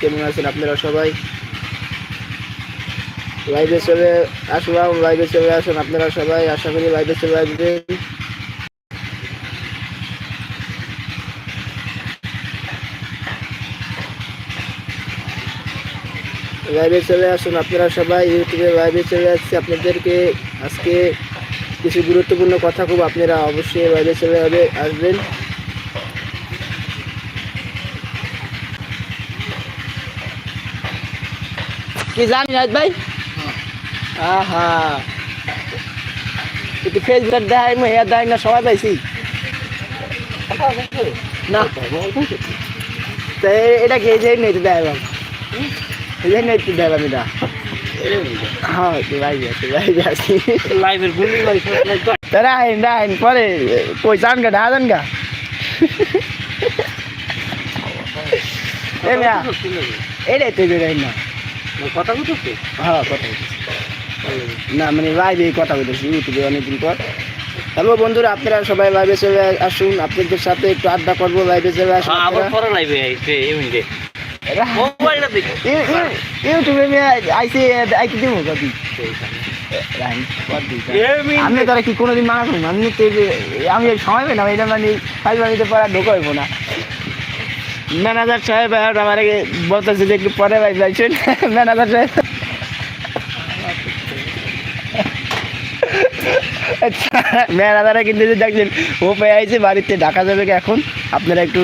কেমন আছেন আপনারা সবাই? লাইভে চলে আসলাম লাইভে চলে আসুন আপনারা সবাই, আশা করি লাইভে চলে আসবেন। লাইভে চলে আসুন আপনারা সবাই ইউটিউবে লাইভে চলে আসছি আপনাদেরকে। আজকে কিছু গুরুত্বপূর্ণ কথা খুব আপনারা অবশ্যই লাইভে চলে আসবেন। কি জানি রাজ ভাই? আহা। একটু ফেসবুক দেয় মেয়া দেয় না সবাই পাইছি। না। তো এটা কি এই যে নেই দেয় বাবা এই যে নেই দেয় বাবা এটা। পরে কই চান গা ঢালেন গা। এটাই তো না। কথা হ্যাঁ কথা বলতেছি না মানে লাইভে কথা বলতেছি ইউটিউবে অনেকদিন পর। হ্যালো বন্ধুরা আপনারা সবাই লাইভে চলে আসুন। আপনাদের সাথে একটু আড্ডা করব লাইভে চলে আসুন আবার আপনারা। পরে লাইভে আইছে এই মিনিটে। মোবাইলটা দেখি। ইউ- ইউ- ইউটিউবে আমি আইসি আইতে দিব কদি আমি তারা কি কোনোদিন মানা করব আমি তো আমি সময় পাই না এটা মানে ফাইভ মিনিটে পরে আর ঢোকা হইবো না। ম্যানেজার সাহেব আর আমার বলতেছে যে একটু পরে ভাই যাইছেন। ম্যানেজার সাহেব। ম্যানেজারে কিন্তু যে দেখছেন ও পেয়ে আইছে, বাড়িতে ঢাকা যাবে এখন? আপনারা একটু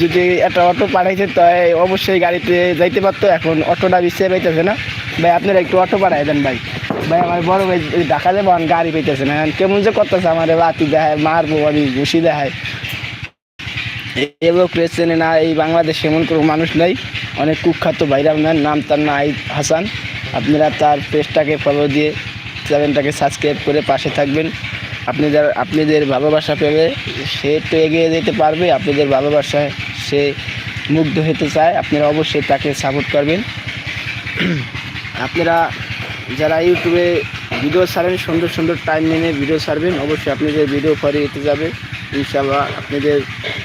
যদি একটা অটো পাঠাইছেন তো অবশ্যই গাড়িতে যাইতে পারতো। এখন অটোটা বিশ্বে পাইতেছে না। ভাই, আপনারা একটু অটো পাঠাই দেন ভাই। ভাই, আমার বড় ভাই ঢাকা যাব গাড়ি পাইতেছে না। কেমন যে করতেছে আমার লাতি দেখায়, মারবো, আমি ঘুষি দেখায়। এগুলো চেনে না এই বাংলাদেশ এমন কোনো মানুষ নাই। অনেক কুখ্যাত ভাইরাল ম্যান, নাম তার নাইদ হাসান। আপনারা তার পেজটাকে ফলো দিয়ে চ্যানেলটাকে সাবস্ক্রাইব করে পাশে থাকবেন। আপনি আপনাদের আপনাদের ভালোবাসা পেলে সে তো এগিয়ে যেতে পারবে, আপনাদের ভালোবাসায় সে মুগ্ধ হতে চায়, আপনারা অবশ্যই তাকে সাপোর্ট করবেন। আপনারা যারা ইউটিউবে ভিডিও ছাড়েন, সুন্দর সুন্দর টাইম নিয়ে ভিডিও ছাড়বেন, অবশ্যই আপনাদের ভিডিও পরে এতে যাবে। ইনশাল্লাহ আপনাদের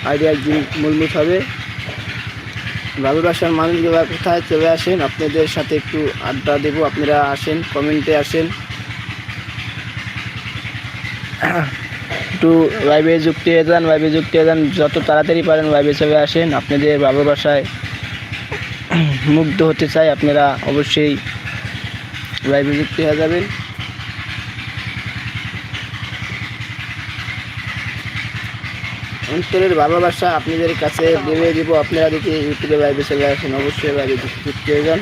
আইডিয়া একদিন মূলমুট হবে। ভালোবাসার মানুষগুলো কোথায় চলে আসেন? আপনাদের সাথে একটু আড্ডা দেবো। আপনারা আসেন, কমেন্টে আসেন। একটু লাইভে যুক্ত হয়ে যান লাইভে যুক্ত হয়ে যান। যত তাড়াতাড়ি পারেন লাইভে চলে আসেন। আপনাদের ভালোবাসায় মুগ্ধ হতে চাই। আপনারা অবশ্যই লাইভে যুক্ত হয়ে যাবেন। অন্তরের ভালোবাসা আপনাদের কাছে দিয়ে দিব। আপনারা দেখি ইউটিউবে লাইভে চলে আসেন। অবশ্যই হয়ে যান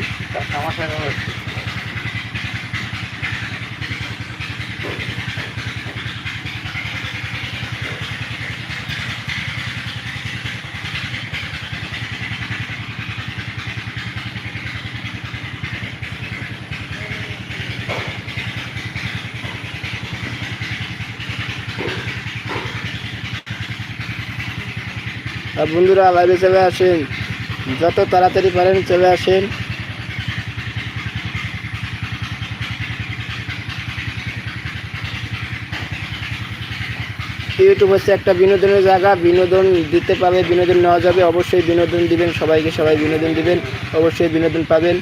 বন্ধুরা লাইভে চলে আসেন। যত তাড়াতাড়ি পারেন চলে আসেন। ইউটিউব হচ্ছে একটা বিনোদনের জায়গা। বিনোদন দিতে পারবে বিনোদন নেওয়া যাবে। অবশ্যই বিনোদন দিবেন। সবাইকে সবাই বিনোদন দিবেন। অবশ্যই বিনোদন পাবেন।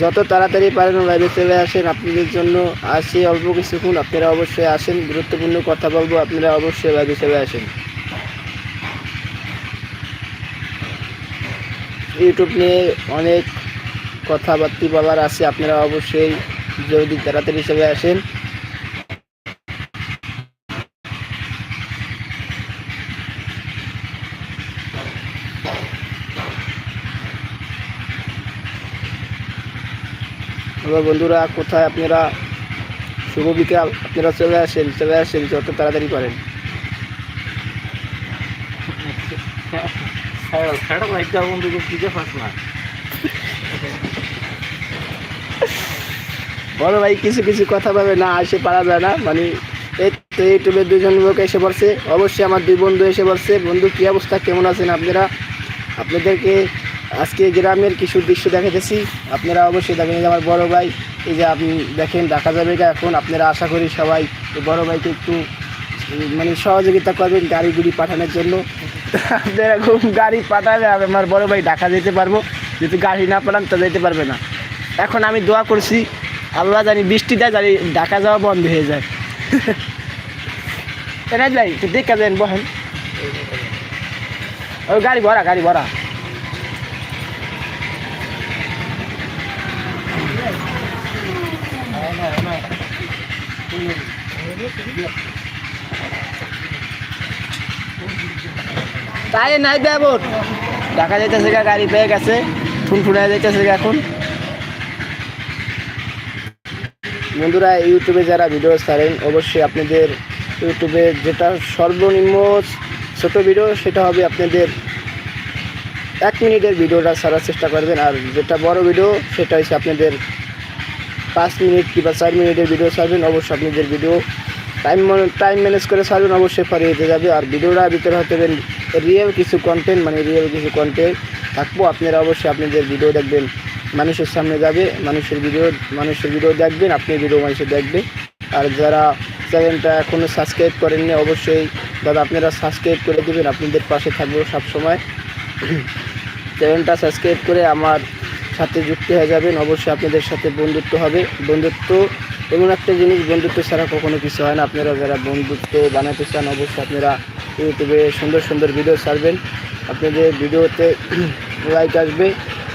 যত তাড়াতাড়ি পারেন লাইভে চলে আসেন, আপনাদের জন্য আসি, অল্প কিছুক্ষণ। আপনারা অবশ্যই আসেন, গুরুত্বপূর্ণ কথা বলব, আপনারা অবশ্যই লাইভে চলে আসেন। ইউটিউব নিয়ে অনেক কথাবার্তি বলার আছে, আপনারা অবশ্যই যদি তাড়াতাড়ি চলে আসেন হ্যালো বন্ধুরা কোথায় আপনারা? শুভ বিকাল। আপনারা চলে আসেন চলে আসেন যত তাড়াতাড়ি পারেন। লাইভটা বন্ধু বুঝে বড় ভাই কিছু কিছু কথা ভাবে না আসে পারা যায় না। মানে এই তো ইউটিউবে দুজন লোক এসে পড়ছে অবশ্যই আমার দুই বন্ধু এসে পড়ছে বন্ধু কী অবস্থা? কেমন আছেন আপনারা? আপনাদেরকে আজকে গ্রামের কিছু দৃশ্য দেখাতেছি আপনারা অবশ্যই দেখেন যে আমার বড় ভাই, এই যে আপনি দেখেন দেখা যাবে এখন। আপনারা আশা করি সবাই বড় ভাইকে একটু মানে সহযোগিতা করবেন গাড়ি গুড়ি পাঠানোর জন্য। আপনারা খুব গাড়ি আর আমার বড় ভাই ঢাকা যেতে পারব। যদি গাড়ি না পাঠান, তো যেতে পারবে না। এখন আমি দোয়া করছি, আল্লাহ জানি বৃষ্টি দেয় জানি ঢাকা যাওয়া বন্ধ হয়ে যায়। লাই একটু দেখা যান বহেন। ওই গাড়ি ভরা গাড়ি ভরা। তাই নাই দেবর ঢাকা যাইতেছে গা, গাড়ি পেয়ে গেছে। ঠুনঠুনে যাইতেছে গা এখন। বন্ধুরা ইউটিউবে যারা ভিডিও ছাড়েন, অবশ্যই আপনাদের ইউটিউবে যেটা সর্বনিম্ন ছোট ভিডিও, সেটা হবে আপনাদের এক মিনিটের ভিডিওটা ছাড়ার চেষ্টা করবেন। আর যেটা বড় ভিডিও, সেটা হচ্ছে আপনাদের পাঁচ মিনিট কিংবা চার মিনিটের ভিডিও ছাড়বেন, অবশ্যই আপনাদের ভিডিও টাইম টাইম ম্যানেজ করে ছাড়বেন, অবশ্যই পরে যেতে যাবে। আর ভিডিওটা ভিতরে হতে হবে রিয়েল কিছু কন্টেন্ট মানে রিয়েল কিছু কন্টেন্ট থাকব। আপনারা অবশ্যই আপনাদের ভিডিও দেখবেন, মানুষের সামনে যাবে, মানুষের ভিডিও মানুষের ভিডিও দেখবেন, আপনি ভিডিও মানুষের দেখবে। আর যারা চ্যানেলটা এখনও সাবস্ক্রাইব করেননি, অবশ্যই দাদা আপনারা সাবস্ক্রাইব করে দেবেন। আপনাদের পাশে থাকব সবসময়। চ্যানেলটা সাবস্ক্রাইব করে আমার সাথে যুক্ত হয়ে যাবেন, অবশ্যই আপনাদের সাথে বন্ধুত্ব হবে। বন্ধুত্ব এমন একটা জিনিস, বন্ধুত্ব ছাড়া কখনো কিছু হয় না। আপনারা যারা বন্ধুত্ব বানাতে চান, অবশ্যই আপনারা ইউটিউবে সুন্দর সুন্দর ভিডিও ছাড়বেন। আপনাদের ভিডিওতে লাইক আসবে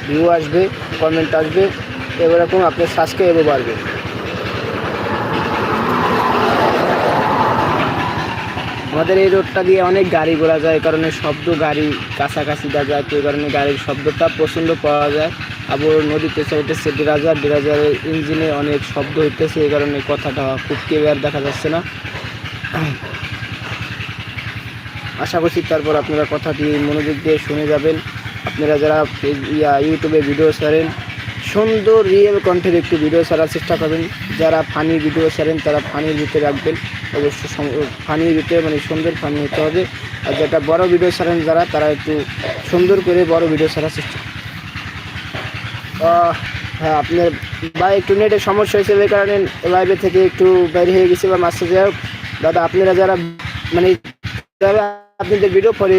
ভিউ আসবে কমেন্ট আসবে, এরকম আপনার সাবস্ক্রাইবও বাড়বে। আমাদের এই রোডটা দিয়ে অনেক গাড়ি ঘোরা যায়, কারণে শব্দ গাড়ি কাছাকাছি যায় তো এই কারণে গাড়ির শব্দটা প্রচণ্ড পাওয়া যায়। আবার নদীতে হইতেছে ডিরাজার ডিরাজারের ইঞ্জিনে অনেক শব্দ হইতেছে, এই কারণে কথাটা খুব ক্লিয়ার দেখা যাচ্ছে না। আশা করছি তারপর আপনারা কথাটি মনোযোগ দিয়ে শুনে যাবেন। আপনারা যারা ইউটিউবে ভিডিও ছাড়েন, সুন্দর রিয়েল কণ্ঠের একটু ভিডিও ছাড়ার চেষ্টা করবেন। যারা ফানি ভিডিও ছাড়েন, তারা ফানির ভিতরে রাখবেন। অবশ্যই ফানির ভিতরে মানে সুন্দর ফানি হতে হবে। আর যেটা বড় ভিডিও ছাড়েন, যারা, তারা একটু সুন্দর করে বড় ভিডিও ছাড়ার চেষ্টা হ্যাঁ আপনার বা একটু নেটের সমস্যা হয়েছে এই কারণে লাইভে থেকে একটু বাইরে হয়ে গেছে বা মাস্টার যাই দাদা, আপনারা যারা মানে আপনাদের ভিডিও পরে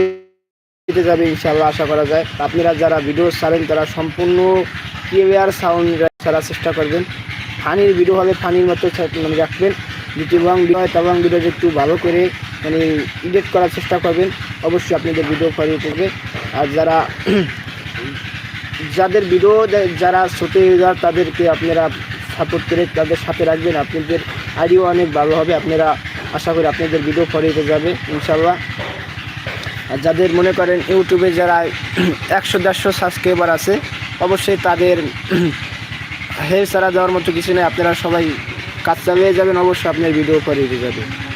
দিতে যাবে ইনশাল্লাহ আশা করা যায়। আপনারা যারা ভিডিও ছাড়েন, তারা সম্পূর্ণ ক্লিয়ার সাউন্ড ছাড়ার চেষ্টা করবেন। ফানির ভিডিও হবে ফানির মতো মানে রাখবেন। যদি রং ভিডিও হয় তখন ভিডিও একটু ভালো করে মানে এডিট করার চেষ্টা করবেন। অবশ্যই আপনাদের ভিডিও পরিয়ে করবে। আর যারা যাদের দে- যারা ছোট ইউজার তাদেরকে আপনারা সাপোর্ট করে তাদের সাথে রাখবেন। আপনাদের আইডিও অনেক ভালো হবে, আপনারা আশা করি আপনাদের ভিডিও পরিয়ে যাবে ইনশাল্লাহ আর যাদের মনে করেন ইউটিউবে যারা একশো, দেড়শো সাবস্ক্রাইবার আছে, অবশ্যই তাদের হেল ছাড়া দেওয়ার মতো কিছু নেই। আপনারা সবাই কাজ চালিয়ে যাবেন, অবশ্যই আপনার ভিডিও দিয়ে যাবে।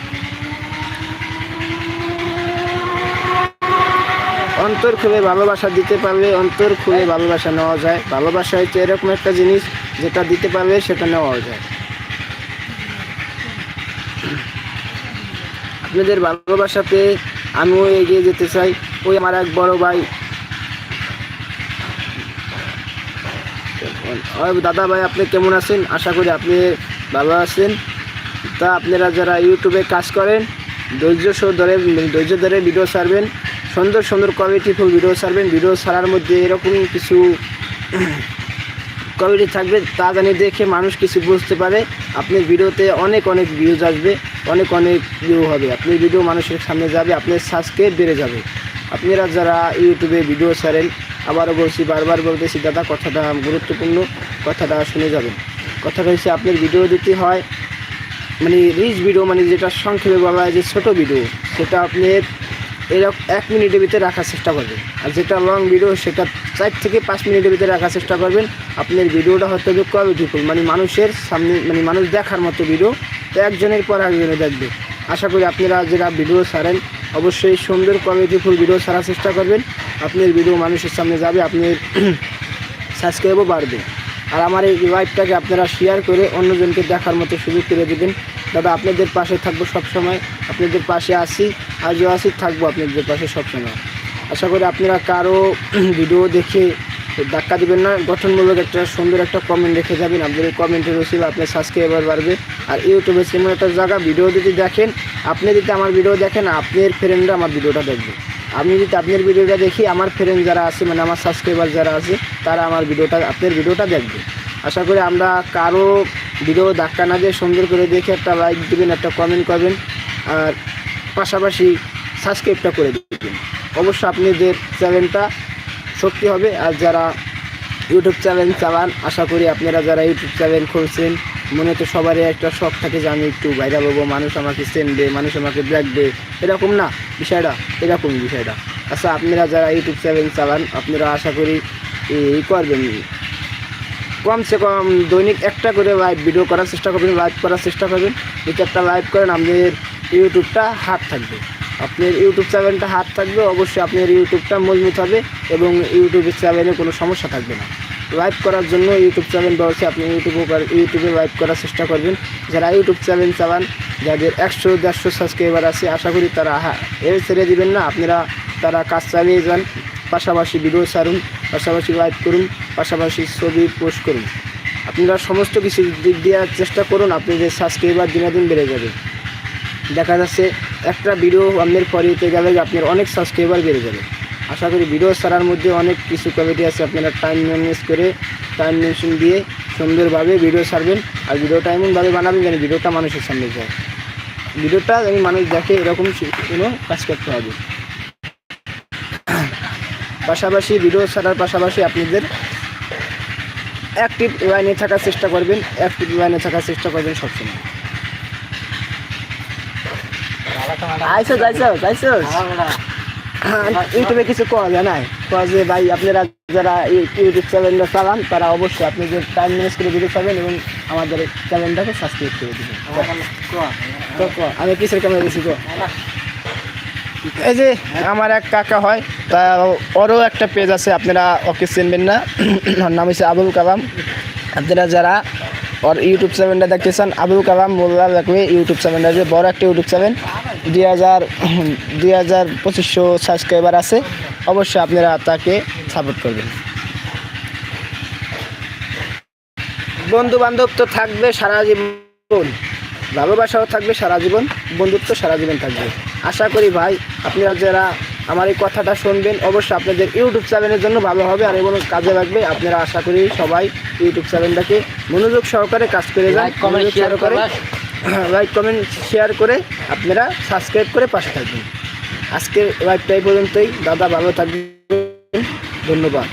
অন্তর খুলে ভালোবাসা দিতে পারলে অন্তর খুলে ভালোবাসা নেওয়া যায়। ভালোবাসা হচ্ছে এরকম একটা জিনিস যেটা দিতে পারলে সেটা নেওয়া যায়। আপনাদের ভালোবাসাতে আমিও এগিয়ে যেতে চাই। ওই আমার এক বড় ভাই। দাদা ভাই, আপনি কেমন আছেন? আশা করি আপনি ভালো আছেন। তা আপনারা যারা ইউটিউবে কাজ করেন, ধৈর্য ধরে ধৈর্য ধরে ভিডিও ছাড়বেন। সুন্দর সুন্দর কমিটি কোয়ালিটিফুল ভিডিও ছাড়বেন। ভিডিও ছাড়ার মধ্যে এরকম কিছু কোয়ালিটি থাকবে, তা জানি দেখে মানুষ কিছু বুঝতে পারে। আপনার ভিডিওতে অনেক অনেক ভিউজ আসবে, অনেক অনেক ভিউ হবে। আপনার ভিডিও মানুষের সামনে যাবে, আপনার সাবস্ক্রাইব বেড়ে যাবে। আপনারা যারা ইউটিউবে ভিডিও ছাড়েন, আবারও বলছি, বারবার বলতেছি, দাদা, কথাটা গুরুত্বপূর্ণ, কথাটা শুনে যাবেন। কথাটা হচ্ছে, আপনার ভিডিও দিতে হয় মানে রিচ ভিডিও মানে যেটা সংক্ষেপে বলা হয় যে ছোটো ভিডিও সেটা আপনি এরকম এক মিনিটের ভিতরে রাখার চেষ্টা করবেন। আর যেটা লং ভিডিও সেটা চার থেকে পাঁচ মিনিটের ভিতরে রাখার চেষ্টা করবেন। আপনার ভিডিওটা হয়তো হবে কোয়ালিটিফুল মানে মানুষের সামনে মানে মানুষ দেখার মতো ভিডিও তো একজনের পর একজনে দেখবে। আশা করি আপনারা যারা ভিডিও ছাড়েন, অবশ্যই সুন্দর কোয়ালিটিফুল ভিডিও ছাড়ার চেষ্টা করবেন। আপনার ভিডিও মানুষের সামনে যাবে, আপনার সাবস্ক্রাইবও বাড়বে। আর আমার এই লাইভটাকে আপনারা শেয়ার করে অন্যজনকে দেখার মতো সুযোগ করে দেবেন। দাদা, আপনাদের পাশে থাকব সবসময়, আপনাদের পাশে আসি আজও আসি থাকব আপনাদের পাশে সবসময়। আশা করি আপনারা কারও ভিডিও দেখে ধাক্কা দিবেন না। গঠনমূলক একটা সুন্দর একটা কমেন্ট রেখে যাবেন। আপনাদের এই কমেন্টের রসিল আপনার সাবস্ক্রাইবার বাড়বে। আর ইউটিউবে সেমন একটা জায়গা ভিডিও যদি দেখেন, আপনি যদি আমার ভিডিও দেখেন, আপনার ফ্রেন্ডরা আমার ভিডিওটা দেখবে। আমি যদি আপনার ভিডিওটা দেখি, আমার ফ্রেন্ড যারা আছে মানে আমার সাবস্ক্রাইবার যারা আছে, তারা আমার ভিডিওটা, আপনার ভিডিওটা দেখবে। আশা করি আমরা কারও ভিডিও ধাক্কা না দিয়ে সুন্দর করে দেখে একটা লাইক দেবেন, একটা কমেন্ট করবেন, আর পাশাপাশি সাবস্ক্রাইবটা করে দেবেন। অবশ্যই আপনাদের চ্যানেলটা শক্তি হবে, আর যারা ইউটিউব চ্যানেল চালান, আশা করি আপনারা যারা ইউটিউব চ্যানেল খুলছেন মনে তো সবারই একটা শখ থাকে যে আমি একটু ভাইরাল হব, মানুষ আমাকে চেনবে, মানুষ আমাকে দেখবে। এরকম না, বিষয়টা এরকমই বিষয়টা। আচ্ছা আপনারা যারা ইউটিউব চ্যানেল চালান, আপনারা আশা করি এই করবেন। কমসে কম দৈনিক একটা করে লাইভ ভিডিও করার চেষ্টা করবেন লাইভ করার চেষ্টা করবেন। যদি একটা লাইভ করেন, আপনাদের ইউটিউবটা হাত থাকবে। আপনার ইউটিউব চ্যানেলটা হাত থাকবে, অবশ্যই আপনার ইউটিউবটা মজবুত হবে এবং ইউটিউবের চ্যানেলে কোনো সমস্যা থাকবে না। লাইভ করার জন্য ইউটিউব চ্যানেল ব্যবস্থা আপনি ইউটিউবে ইউটিউবে লাইভ করার চেষ্টা করবেন। যারা ইউটিউব চ্যানেল চালান, যাদের একশো দেড়শো সাবস্ক্রাইবার আছে, আশা করি তারা হা এর ছেড়ে দেবেন না। আপনারা তারা কাজ চালিয়ে যান, পাশাপাশি ভিডিও ছাড়ুন, পাশাপাশি লাইভ করুন, পাশাপাশি ছবি পোস্ট করুন। আপনারা সমস্ত কিছু দিক দেওয়ার চেষ্টা করুন, আপনাদের সাবস্ক্রাইবার দিনে দিন বেড়ে যাবে। দেখা যাচ্ছে, একটা ভিডিও আপনার পরিতে গেলে আপনার অনেক সাবস্ক্রাইবার বেড়ে যাবে। আশা করি ভিডিও ছাড়ার মধ্যে অনেক কিছু কোয়ালিটি আছে আপনারা টাইম ম্যানেজ করে টাইম মেনশন দিয়ে সুন্দরভাবে ভিডিও ছাড়বেন। আর ভিডিওটা এমনভাবে বানাবেন যেন ভিডিওটা মানুষের সামনে যায়। ভিডিওটা যেন মানুষ দেখে এরকম কোনো কাজ করতে হবে। পাশাপাশি ভিডিও ছাড়ার পাশাপাশি আপনাদের অ্যাক্টিভ লাইনে থাকার চেষ্টা করবেন। অ্যাক্টিভ লাইনে থাকার চেষ্টা করবেন সবসময়। আইসো যাইছো যাইছো ইউটিউবে কিছু কওয়া যায় নাই। কওয়া যে ভাই আপনারা যারা ইউটিউব চ্যানেলটা চালান তারা অবশ্যই আপনি যে টাইম ম্যানেজ করে ভিডিও পাবেন এবং আমাদের চ্যানেলটাকে সাবস্ক্রাইব করে দেবেন। তো আমি কিসের ক্যামেরা গো এই যে আমার এক কাকা হয় তা ওরও একটা পেজ আছে আপনারা ওকে চিনবেন না। ওর নাম হচ্ছে আবুল কালাম। আপনারা যারা ওর ইউটিউব চ্যানেলটা দেখতে চান আবুল কালাম মোল্লা লাগবে ইউটিউব চ্যানেলটা যে বড় একটা ইউটিউব চ্যানেল। দুই হাজার দুই হাজার পঁচিশশো সাবস্ক্রাইবার আছে অবশ্যই আপনারা তাকে সাপোর্ট করবেন বন্ধু বান্ধব তো থাকবে সারা জীবন ভালোবাসাও থাকবে সারা জীবন বন্ধুত্ব সারা জীবন থাকবে আশা করি ভাই আপনারা যারা আমার এই কথাটা শুনবেন অবশ্যই আপনাদের ইউটিউব চ্যানেলের জন্য ভালো হবে আর এবং কাজে লাগবে আপনারা আশা করি সবাই ইউটিউব চ্যানেলটাকে মনোযোগ সহকারে কাজ করে যান কমেন্ট সহকারে। লাইক কমেন্ট শেয়ার করে আপনারা সাবস্ক্রাইব করে পাশে থাকবেন। আজকের লাইভটা এই পর্যন্তই। দাদা, ভালো থাকবেন। ধন্যবাদ।